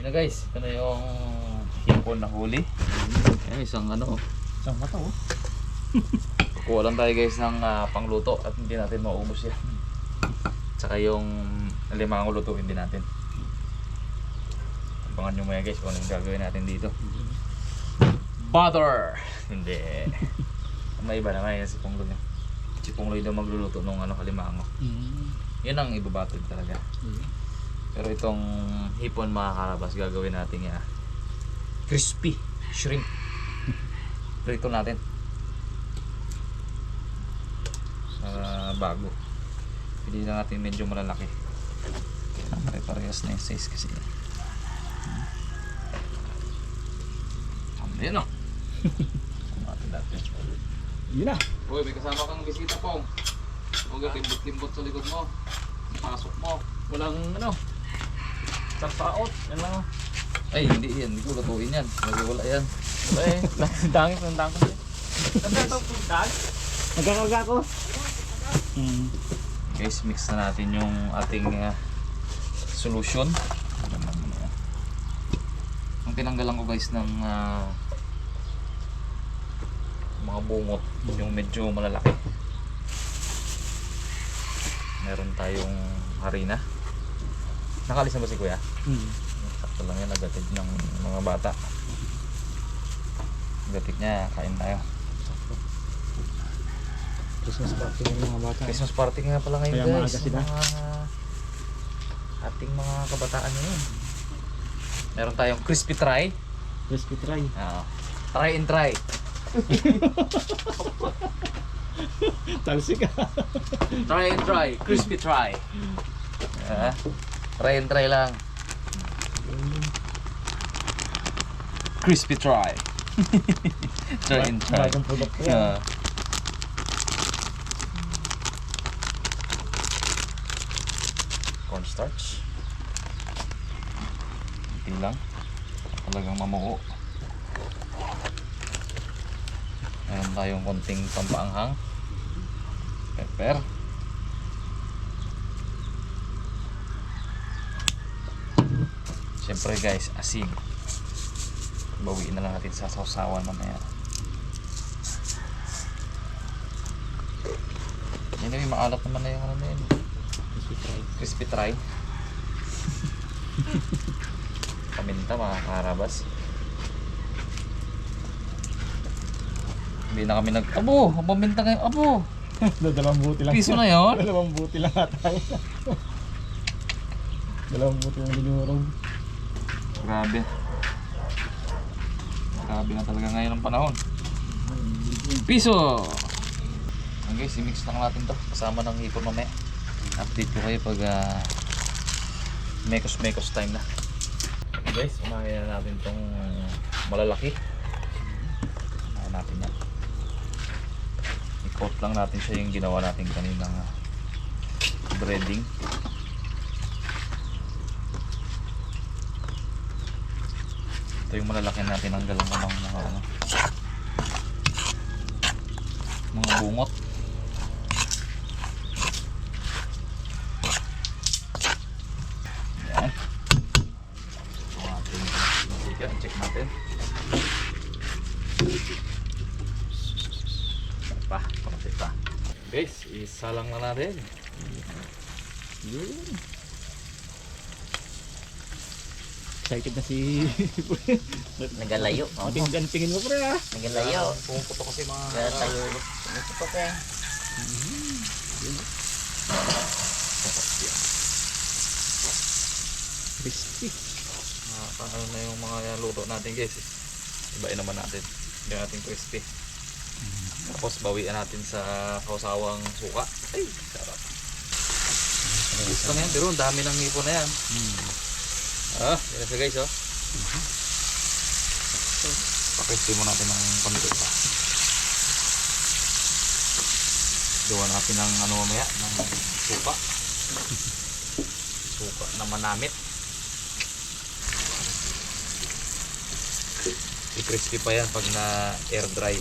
Yun na guys, ito na yung hipon na huli. Ayan, isang ano. Isang mata oh. Kuha lang tayo guys ng ah, pangluto at hindi natin maubos yan. Tsaka yung limang lutuin din natin. Abangan nyo maya guys kung anong gagawin natin dito. Butter! Hindi. May iba naman yan si Pongloy. Si Pongloy daw magluluto ng ano kalimango. Mm. Yun ang ibabatid talaga. Pero itong hipon mga karabas gagawin natin ya crispy shrimp. Prito natin. Sa bago. Pili na natin medyo malalaki. Pare-parehas na yung size kasi. Ano yun o? Kumatin natin. Yun na. Uy, may kasama kang bisita po. Huwag ka kimbot-kimbot sa likod mo. Pasok mo. Walang ano. Sarsaot. Yan lang. Ay, hindi yan. Hindi ko lutuin yan. Lagi wala yan. Wala eh. Dangis ng dangis. Ganda ito pagdag. Nagkakaga ko. Mm. Guys, mix na natin yung ating uh, solution. Ang tinanggalan ko guys ng ah, mga bungot, yung medyo malalaki. Meron tayong harina. Nakalis na ba si kuya? Mm. Sakto lang yan, nagatid ng mga bata. Gatik niya, kain tayo. Christmas party ng mga bata. Christmas party nga pala ngayon Kaya guys. sila. Mga ating mga kabataan ngayon. Meron tayong crispy try. Crispy try. Ah, try and try. Talsik ka. Try and try. Crispy try. Ah, try and try lang. Crispy try. try and try. Bagong yan. Ah. cornstarch. Hindi lang. Talagang mamuho. Meron tayong konting pampaanghang. Pepper. Siyempre guys, asin. Bawiin na lang natin sa sausawan mamaya. Yan yung maalat naman na yung ano na yun. Crispy try. Paminta mga karabas. Hindi na kami nag... Abo! Paminta kayo. Abo! Dalawang buti lang. Piso na yun? Dalawang buti lang ata. Dalawang buti lang dinurog. Grabe. Grabe na talaga ngayon ang panahon. Piso! Okay, i-mix lang natin to. Kasama ng hipon mamaya. Update ko kayo pag ah, mekos-mekos time na. Guys, umahin na natin tong malalaki. Umahin natin yan. I-coat lang natin siya yung ginawa natin kaninang ah, breading. Ito yung malalaki natin ang galang ng mga ano, mga bungot. Yan. Ating. Check natin. Pa, pa. Guys, isa lang na natin. Yun. Excited na si... Nagalayo. Oh. Matindihan tingin mo pre ah. Nagalayo. Pumuputo kasi mga... Tayo ito pa eh. Crispy. Ah, paano na yung mga luto natin guys. Ibain naman natin. Hindi natin crispy. Tapos bawian natin sa kausawang suka. Ay, sarap. Gusto na yan, pero ang dami ng hipon na yan. Ah, yan na siya guys oh. Pakrispy mo natin ng konti pa. Gawa natin ng ano mamaya, ng suka. Suka na manamit. I-crispy pa yan pag na air dry.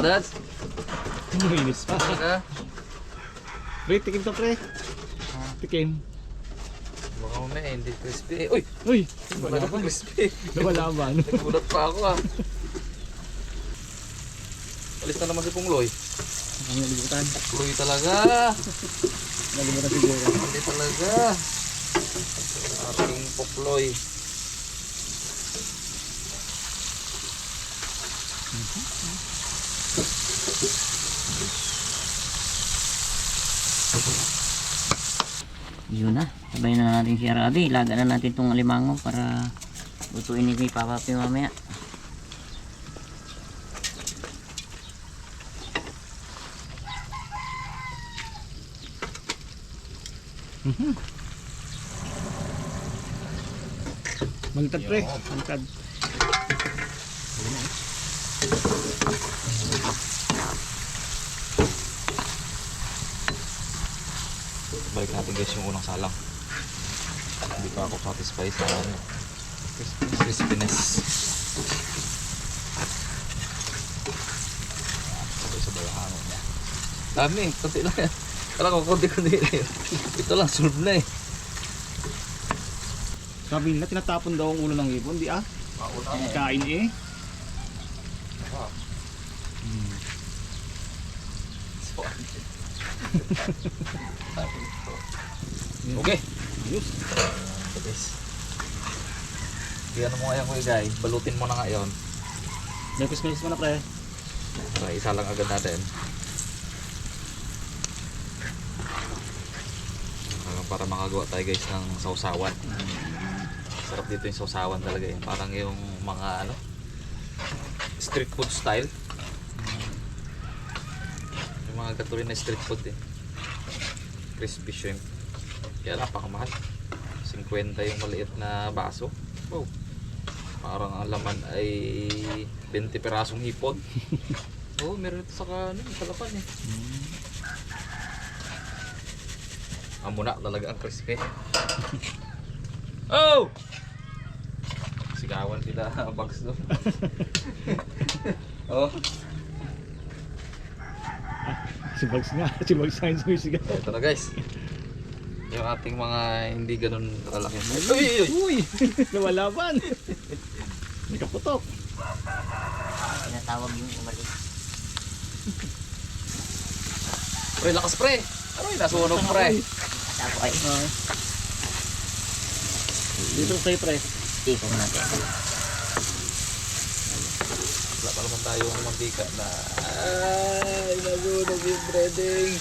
Dads. Luminis pa. Baka, Pre, tikim to pre. Tikim. baka mamaya hindi crispy. Uy! Uy, Wala wala pa ba? crispy. Nawala ba? Nagulat pa ako ah. Alis na naman si Pungloy. Ang nalimutan. Pungloy talaga. Nalimutan siguro. Hindi talaga. Ating Pukloy. Yun na. Sabay na natin si Arabi. Ilaga na natin itong alimango para lutuin ni Papa Pi mamaya. Baliktad pre. Baliktad. Balik natin guys yung unang salang. Hindi pa ako satisfied sa ano. Crispiness. Sabay sabay ang hangin niya. Dami, konti lang yan. Kala ko konti-konti lang yun. Ito lang, solve na eh. Sabi nila tinatapon daw ang ulo ng ibon. Di ah. Kain eh. Okay. Ayos. Guys. Diyan mo ngayon kuya guy. Balutin mo na ngayon. Lapis-lapis mo na pre. Para isa lang agad natin. Ah, para makagawa tayo guys ng sausawan. Sarap dito yung sausawan talaga eh. Parang yung mga ano street food style. Mga katuloy na street food eh. Crispy shrimp. Kaya napakamahal. 50 yung maliit na baso. Wow. Parang ang laman ay 20 perasong hipon. Oo, oh, meron ito sa ano, sa lapan eh. Amo na talaga ang crispy. oh! Sigawan sila box doon. oh, Si Bugs nga. Si Bugs nga yung sumisigaw. ito na guys. Yung ating mga hindi ganun kalaki. Uy, uy, uy! Uy! Nawalaban! May kaputok. Tinatawag yung umalik. Pre, lakas pre! Ano yung nasunog pre? Tapo ay Ah. Dito kay pre. tikong natin. Wala pa naman tayong mantika na ay, nasunog yung breading.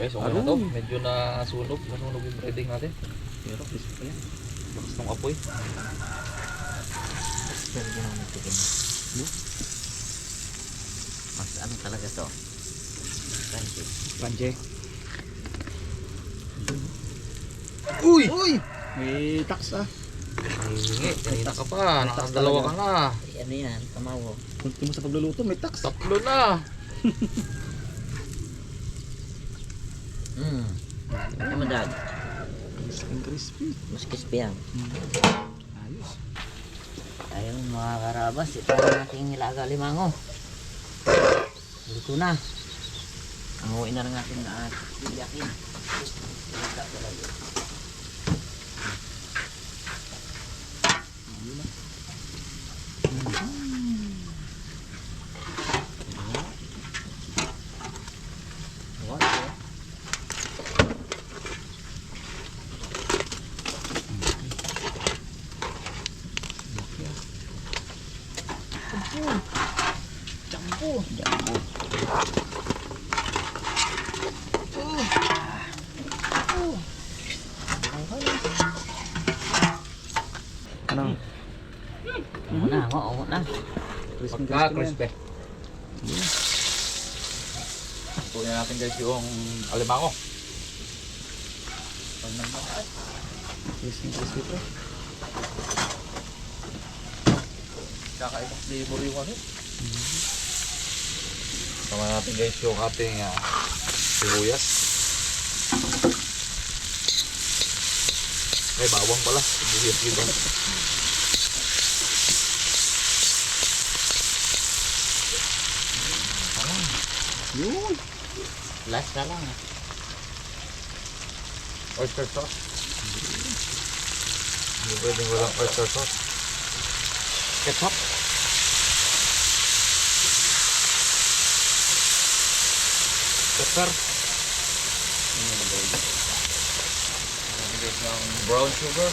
Okay, so ano to? Medyo nasunog, nasunog yung breading natin. Pero crispy pa yan. Lakas ng apoy. Pero di naman nagtikim. Mas ano talaga to? Crunchy. Panche. Uy! Uy! May tax ah. Hingi, kanina ka pa. Nakadalawa ka na. Ay, ano yan? Kamawo. Kunti mo sa pagluluto, may tax. Tatlo na. Hmm. Ano mo dag? Crispy, crispy. Mas crispy yan. Ayos. Ayun mga karabas, ito ang ating nilaga limango. Luto na. Ang uwi na lang natin na at biyakin. Luto talaga. Pagka crispy crispy. Kunin natin guys yung alimango. Pag nagmahal. Crispy, crispy pre. Kakaibang flavor yung ano. Sama natin guys yung ating ah, sibuyas. Ay, bawang pala. Sibuyas dito. Yun. Last na lang. ah. Oyster sauce. Hindi pwedeng walang oyster sauce. Ketchup. Pepper. Nilagay ng brown sugar.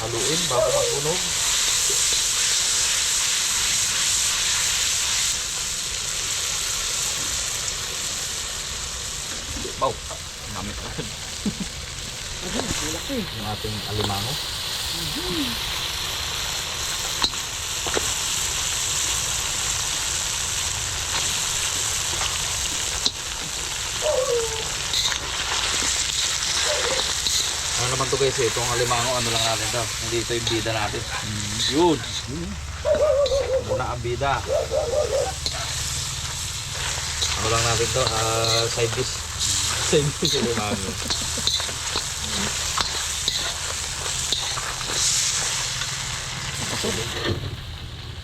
Haluin bago masunog. Wow, namit na. Yung ating alimango. Ano naman to guys eh, itong alimango ano lang natin to. Hindi ito yung bida natin. Yun. Muna ang bida. Ano lang natin to, ah, side dish. Dish alimango.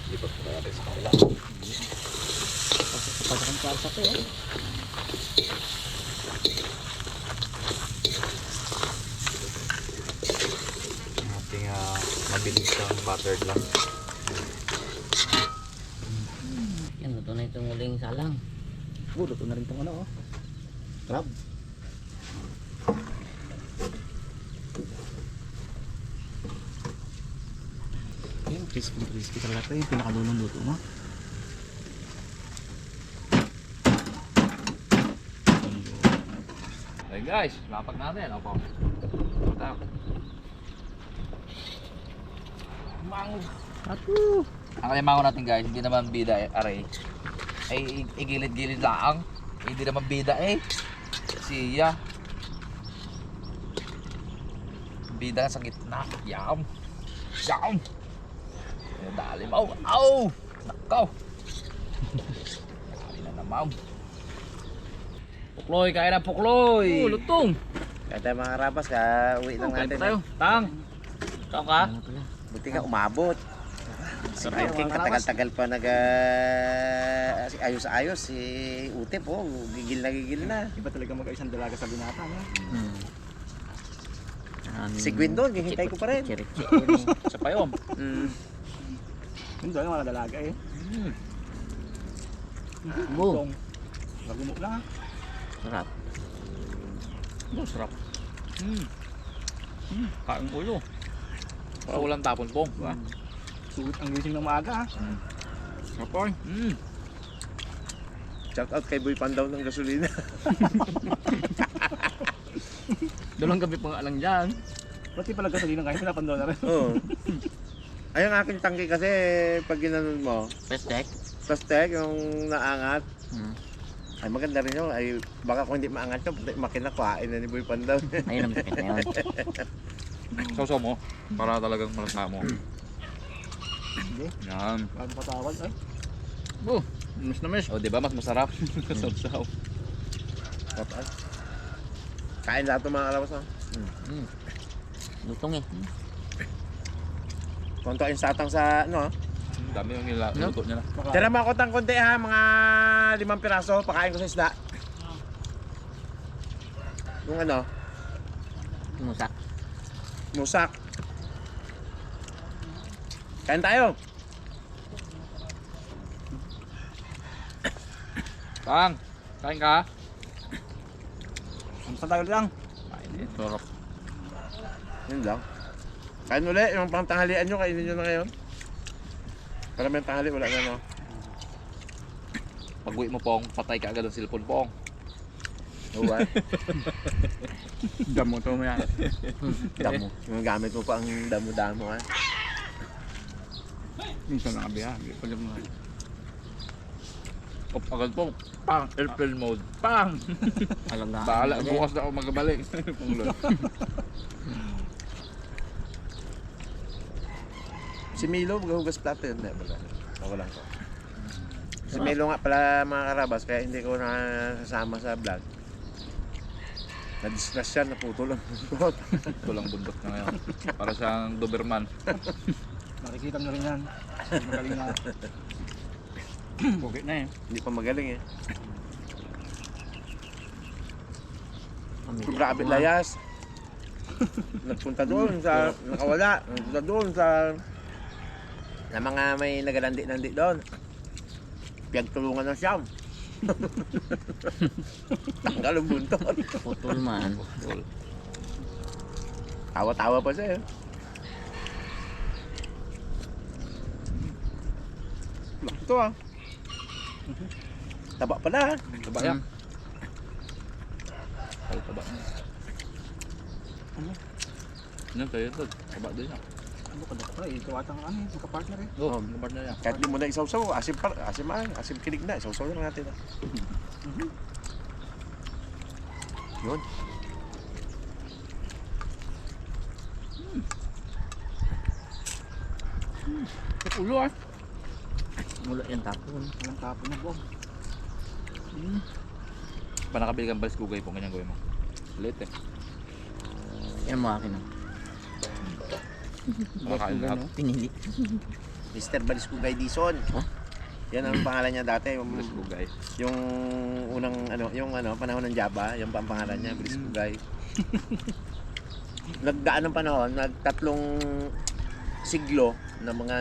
Lipat mo natin sa kanila. Pasakang salsa to eh. Ang ating ah, mabilis lang buttered lang. Yan, luto na itong uling salang. Oh, luto na rin itong ano oh. Crab. Crispy talaga ito. Yung pinakalunong luto mo. Hey guys, lapag natin. Opo. Tap. Mango. Atu. Ang kalimango natin guys, hindi naman bida eh, aray. Ay, igilid-gilid lang. Hindi naman bida eh. Siya. Bida sa gitna. Yum. Yum. Dali mo. Au! Nakaw. Dali na naman. Pukloy, kaya na pukloy. Oh, lutong. Kaya tayo mga rabas, ka uwi lang natin. tayo. Tang. Ikaw ka? Buti ka umabot. Si King katagal-tagal pa nag uh, si ayos-ayos si Utep oh, gigil na gigil na. Iba talaga mag-isang dalaga sa binata. No? Hmm. Maraming Si Gwen doon, hihintay ko pa rin. Eh. Sa payom. Mm. Yun doon, mga dalaga eh. Bo, Lutong. Lagumok lang ah. sarap. Oh, sarap. Mm. Mm. Kain ulo. Para walang tapon pong. Diba? Sulit ang gising ng maaga ah. Sarap po. Mm. Shout out kay Boy Pandaw ng gasolina. Dalawang gabi pa nga lang dyan. Pati pala gasolina kahit pinapandaw na rin. Oo. Ay, ang aking tangke kasi pag ginanon mo, deck. plastic yung naangat, Hmm. ay maganda rin yun. Ay, baka kung hindi maangat yun, makinakwain na ni Boy Pandaw. Ayun ang sakit na yun. Sausaw mo. Para talagang malasa mo. Hindi. Yan. Bago patawad ay. Oh, miss na miss. O, di ba? Mas masarap. Sausaw. Tapos, Kain lahat ng mga kalabas. Oh. Mm. Lutong eh. Konto yung satang sa, ano, ah. Ang dami yung nila. No? Luto niya na. Tira mga kotang konti ha, mga limang piraso, pakain ko sa isda. Yung ano, Musak. musak. Kain tayo. Tang, kain ka. Basta tayo lang. Kain din. Sarap. Yun lang. Kain uli, yung pang tanghalian nyo, kainin nyo na ngayon. Para may tanghali, wala na no. Pag uwi mo pong, patay ka agad ang cellphone pong. Uwan. Damo to mo yan. damo. Yung gamit mo pa ang damo-damo ha. Minsan lang kabihan. Hindi pa naman. Op, agad pong. Pang, airplane mode. Pang! Alagaan. Bahala, Agad. bukas na ako magabalik. Punglo. Si Milo, maghugas plato yun. Hindi, wala. Lang ko. Si Milo nga pala mga karabas, kaya hindi ko nasasama sa vlog. Na-discuss siya, naputol ang buntot. Ito lang bundok na ngayon. Para siyang Doberman. Nakikita nyo rin yan. Magaling na. Pugit na eh. Hindi pa magaling eh. Grabe layas. Nagpunta doon sa nakawala. Nagpunta doon sa na mga may nagalandi-landi doon. Piyagtulungan ng siyam. Tanggal ang buntot. Putol man. Tawa-tawa pa siya eh. Laki to ah. Taba pala ah. Taba yan. Taba niya. Yan kayo ito. Taba din yan. Ano ka dapat eh. Tuwatang ano eh. Magka-partner eh. Oh, yung partner yan. Kahit di mo na isaw-saw, asim pa, asim ay, asim kilig na, isaw-saw lang natin ah. Yun. Ulo ah. Mula yung tapon. Walang tapon na bong. Pa nakabili kang balis gugay po, ganyan gawin mo. Late eh. Yan mo akin. ah. Makakain lahat. Pinili. Mr. Baliskugay Dison. Huh? Yan ang pangalan niya dati, yung, Balis gugay. yung unang ano, yung ano, panahon ng Java, yung pang pangalan niya, Baliskugay. Nagdaan ng panahon, nagtatlong siglo ng mga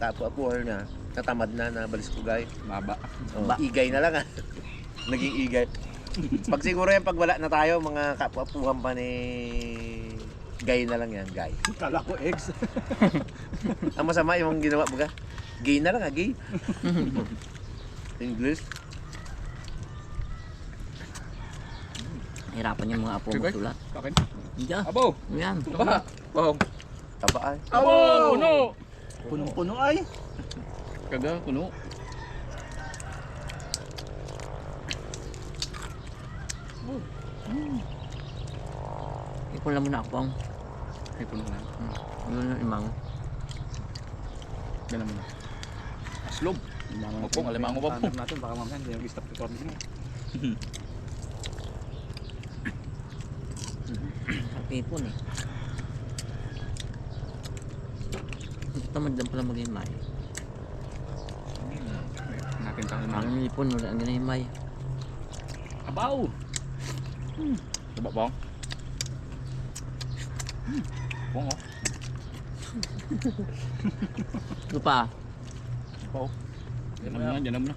kapwa-puher niya, natamad na na Baliskugay. Maba. Oh, Ba- igay na lang ah. Naging igay. Pag siguro yan, pag wala na tayo, mga kapwa-puhan pa ni gay na lang yan, gay. Kala ko ex. Ang masama yung ginawa mo ka. Gay na lang ah, gay. English. Hirapan yung mga apo Okay. magsulat. Bakit? Hindi ah. Abo! Yan. Ba? Wow! Taba ay. Abo! Puno! Punong-puno ay. Kaga, puno. Ipon lang muna ako ang Ay, puno na. yun yung imang. Yan naman. Aslog. Mapong, alimango pa po. Natin baka mamaya hindi nag-stop recording mo. Ang ipon eh. Tamad lang pala mag-himay. Natin tayo na. Ang ipon, wala ang ginahimay. Abaw! Diba bang? Bong oh. Ito pa. Abaw. Yan naman yan, yan naman na.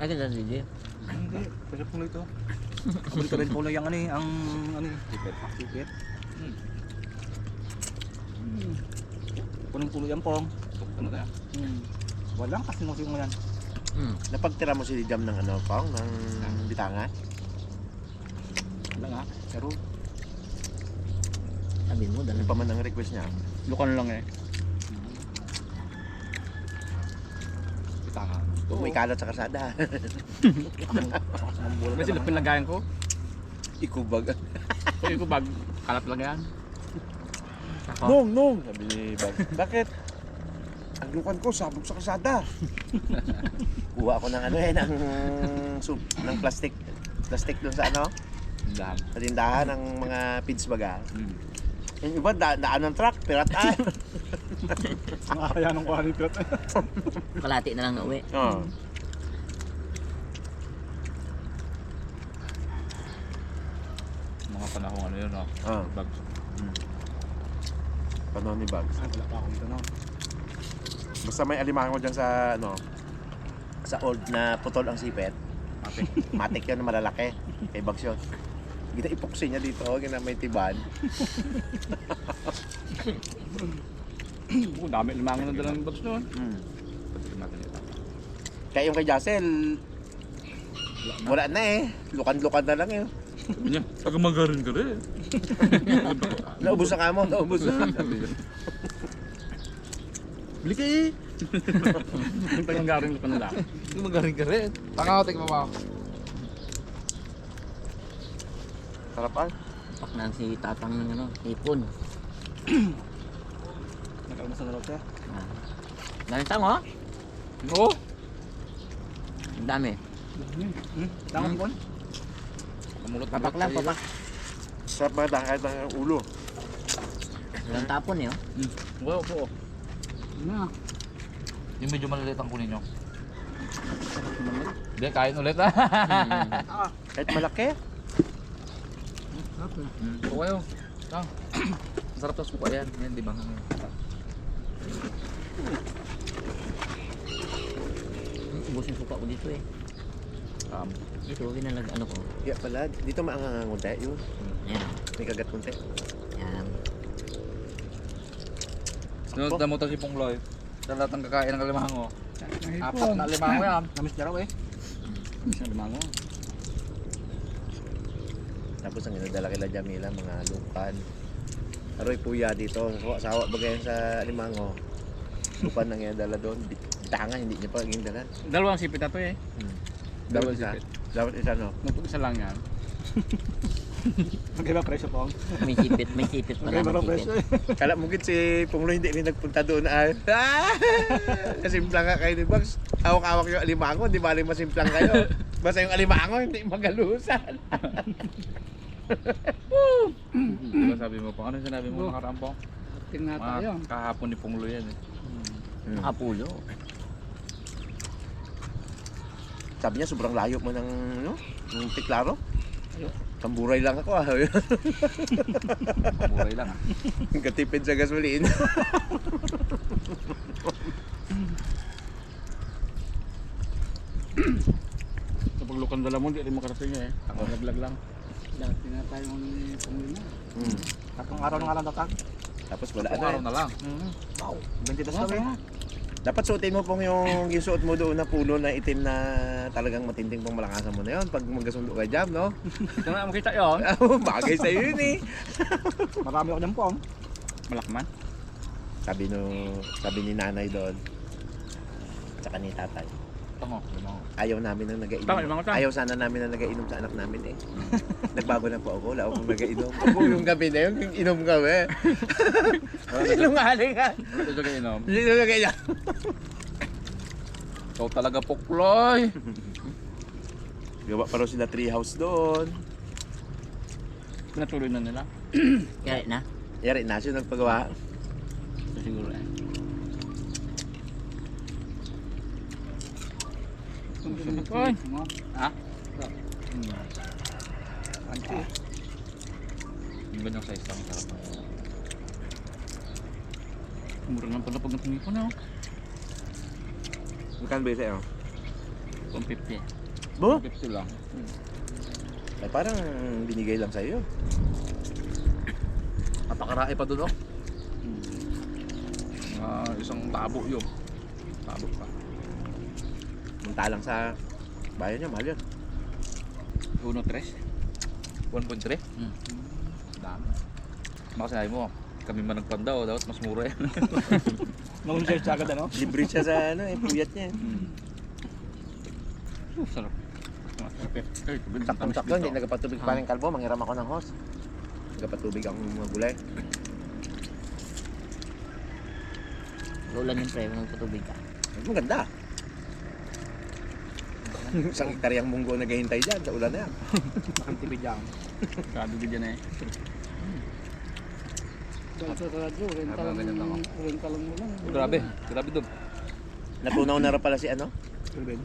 Ay, ganda DJ. Hindi. Pwede puno ito. Kabalik ka rin puno yung ano eh. Ang ano eh. Tipid. Tipit. Hmm. Punong-puno yan pong. Ano kaya? Hmm. Walang kasi mo yan. Hmm. Napagtira mo si Jam ng ano, pang, ng bitanga. Wala nga. Pero Sabi mo, dala Ano pa man ang request niya. Lukan lang eh. Pitaka. Huwag mo ikalat sa kasada. May sila pinagayan ko. Ikubag. Kaya ko bag, kalat lang yan. Nung, nung! Sabi ni Bag. Bakit? Lukan ko, sabog sa kasada. Kuha ako ng ano eh, ng, soup, ng plastic. Plastic doon sa ano, Dahan. sa tindahan ng mga pids baga. Mm. Yung iba, da daan ng truck, pirat ay. ang kaya ng kuha ni Pirat. Kalati na lang na uwi. Oo. Mga panahon ano yun oh. Oh. Bag. Panahon ni Bugs. Ay, wala pa ako dito no. Basta may alimango dyan sa, ano, sa old na putol ang sipet. Matik. Matik yun malalaki. Kay Bugs yun. Gina ipoksi niya dito, gina may tiban. Oo, dami limangin na dalang bags noon. Mm. Kaya yung kay Jassel, wala na eh. Lukan-lukan na lang eh. Sabi niya, tagamagarin ka rin. Naubos na ka mo, naubos na. Bili ka eh. Tagamagarin ka na lang. Tagamagarin ka rin. Takawatik mo ba? Sarap ah. Pak na si tatang ng ano, ipon. Nagkalmas na loob siya. Ah. Galing tango, Oo. Ang dami. Hmm. Tangan pon. Namulot Papak lang, papak. Sarap ba kahit ang ulo? Walang tapon eh. Oh. Mm. Wow, po. Na. Yung medyo maliliit ang kunin nyo. Hindi, kain ulit ah. Kahit malaki. Sarap eh. Mm. Okay oh. Tang. Sarap sa suka yan. Yan, di ba? Ubus yung suka ko dito eh. Um, Ito, ginalag ano ko. Yeah pala, dito maangang konti yun. Ayan. May kagat konti. Ayan. Sunod na mo to si Pungloy. Sa lahat ng kakain ng kalimango. Apat na limango yan. Namis na raw eh. Namis na limango. Tapos ang inadala kila Jamila, mga lupan. Aroy puya dito. Sawa, sawa ba ganyan sa Limango? Lupan ang inadala doon. Di- Tanga, hindi niya pa naging dalan. Dalawang sipit na to eh. Hmm. Dalawang Dapat sipit. Dapat isa no. Nung isa lang yan. Magkaiba presyo po. May sipit, may sipit pala. Magkaiba May presyo eh. Kala mo git si Punglo hindi rin nagpunta doon ah. Nasimplang ka kayo ni Bugs. Awak-awak yung alimango, di bali masimplang kayo. Basta yung alimango, hindi magalusan. Di ba sabi mo pa? Ano sinabi mo nakaraan po? Tingnan tayo. Mga kahapon ni Pungloy yan eh. Nakapulo. Sabi niya, sobrang layo mo ng, ano, ng tiklaro. Tamburay lang ako ah. Mamuray lang ah. Katipid sa gasolina. Kapag lukan dala mo, di rin makarating eh. Ako naglag lang. Dati na tayo ng pumuli na. Hmm. Tatlong araw na nga lang tatag. Tapos wala ano araw eh. na lang. Wow. 20 tas kami. Dapat suotin mo pong yung, yung suot mo doon na pulo na itim na talagang matinding pong malakasan mo na yun pag magkasundo ka jam, no? Ito na makita yun. Bagay sa'yo yun eh. Marami ako dyan po. Malakman. Sabi no, sabi ni nanay doon, tsaka ni tatay, Tango, limango. ayaw namin ng nagainom. Tama, yung mga tama. Ayaw sana namin na nagainom sa anak namin eh. Nagbago na po ako, wala akong nagainom. Ako yung gabi na yun, yung inom kami. Sinungaling ka. Wala ito kayo inom. Hindi na nagainom. Ikaw talaga Pukloy. Gawa pa raw sila treehouse doon. Pinatuloy na nila. Kaya na. Yari na siya nagpagawa. Ito siguro eh. Oy! Ha? Anti. Yung ganyang size lang. Sarap na. Mura lang pala pag natungi ko na. oh. Magkano ba sa'yo? 150. Bo? 150 lang. Ay parang binigay lang sa'yo. Napakarai pa doon oh. Hmm. Mga isang tabo yun. Tabo pa. Munta lang sa bayan niya, mahal yun. Uno, tres. 1.3? Hmm. Dami. Baka sinabi mo, kami man nagpanda oh, dapat mas mura yan. Siya agad ano? Libre siya sa ano, eh, puyat niya. Uh, sarap. Sakto-sakto, hindi nagpatubig pa ng kalbo, manghiram ako ng hose. Nagpatubig ako ng mga gulay. Ulan yung pre, magpatubig ka. Maganda. Isang hektaryang munggo naghihintay dyan, sa ulan na yan. Nakantibid yan. Kadugid yan eh. Sa radyo, renta Habang lang, ganyan lang renta lang mo lang. grabe, grabe doon. Natunaw na rin pala si ano? Tubig.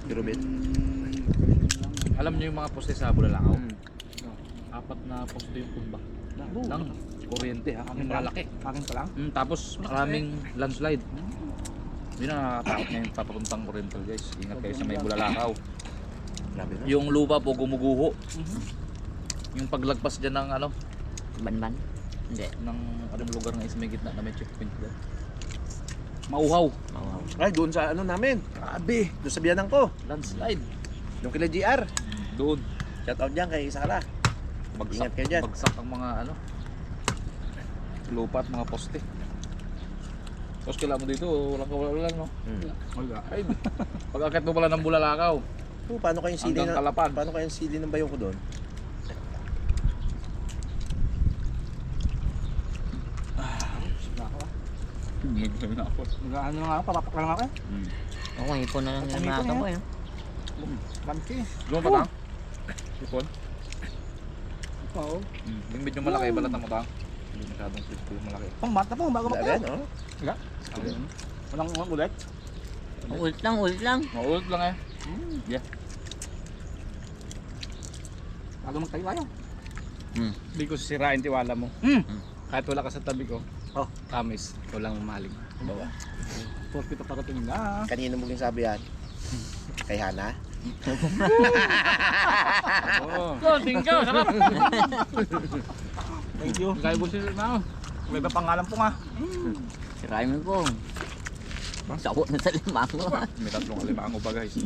Si Ruben. Mm, Alam niyo yung mga poste sa Bulalakaw? Mm. Apat na poste yung pumba. Labo. Ng kuryente ha, kami malaki. Akin pa lang. Mm, tapos maraming landslide. Yun ang nakakatakot ngayon papapuntang Oriental guys. Ingat kayo sa may Bulalakaw. Grabe na. Yung lupa po gumuguho. Yung paglagpas dyan ng ano, Banban. Hindi. ng anong lugar na is may gitna na may checkpoint dyan. Mauhaw. Mawaw. Ay, doon sa ano namin. Grabe. Doon sa biyanan ko. Landslide. Yung kila GR. Doon. Shout out dyan kay Sara. Bagsak, Ingat kayo dyan. bagsak ang mga ano, lupa at mga poste. Tapos kailangan mo dito, walang kawalan, no? Hmm. Wala. Ay, pag akit mo pala ng Bulalakaw, Oh, paano kayong sili na, Kalapan. paano kayong sili ng bayo ko doon? Nagsabi na ako. Nag-ano nga ako, papapak lang ako eh. Ako, ipon na lang yung mga na mo eh. Lanti. Lumang pa Ipon? Oo. Mm. Yung medyo malaki, balat ng matang. Hindi masyadong crispy yung malaki. Pang bata po, bago Wala magkain. rin, oh. Walang walang ulit. Ulit lang, ulit lang. Maulot lang eh. Bago magtayo tayo. Hmm. Hindi ko sisirain tiwala mo. Hmm. Kahit wala ka sa tabi ko. Oh. Promise, walang maling. Bawa. Porky paparating na. Kanino mo sabi yan? Kay Hana? Oo. Oh, thank you. Sarap. Thank you. Kaya mo siya na. May iba pangalan po nga. Sirain mo po. Sawa na sa limango. May tatlong alimango pa guys.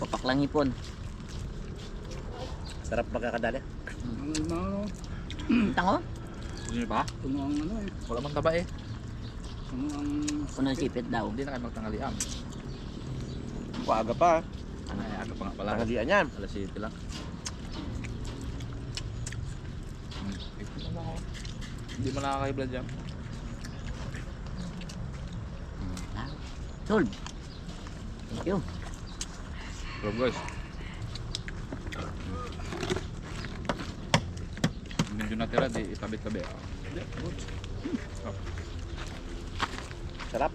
Papak lang ipon. Sarap magkakadali. Ano ano? Tango? Niyo ba? Ano ang ano eh. Wala man taba eh. Ano ang... Unang sipit daw. Hindi na kayo magtanghalian. Paaga pa. Ay, aga pa nga pala. Tanghalian yan. Alas 7 lang. Ito na lang ako. Hindi mo nakaka-blood yan. Solve. Thank you. Pero guys. Medyo natira, di itabit-tabi. Sarap.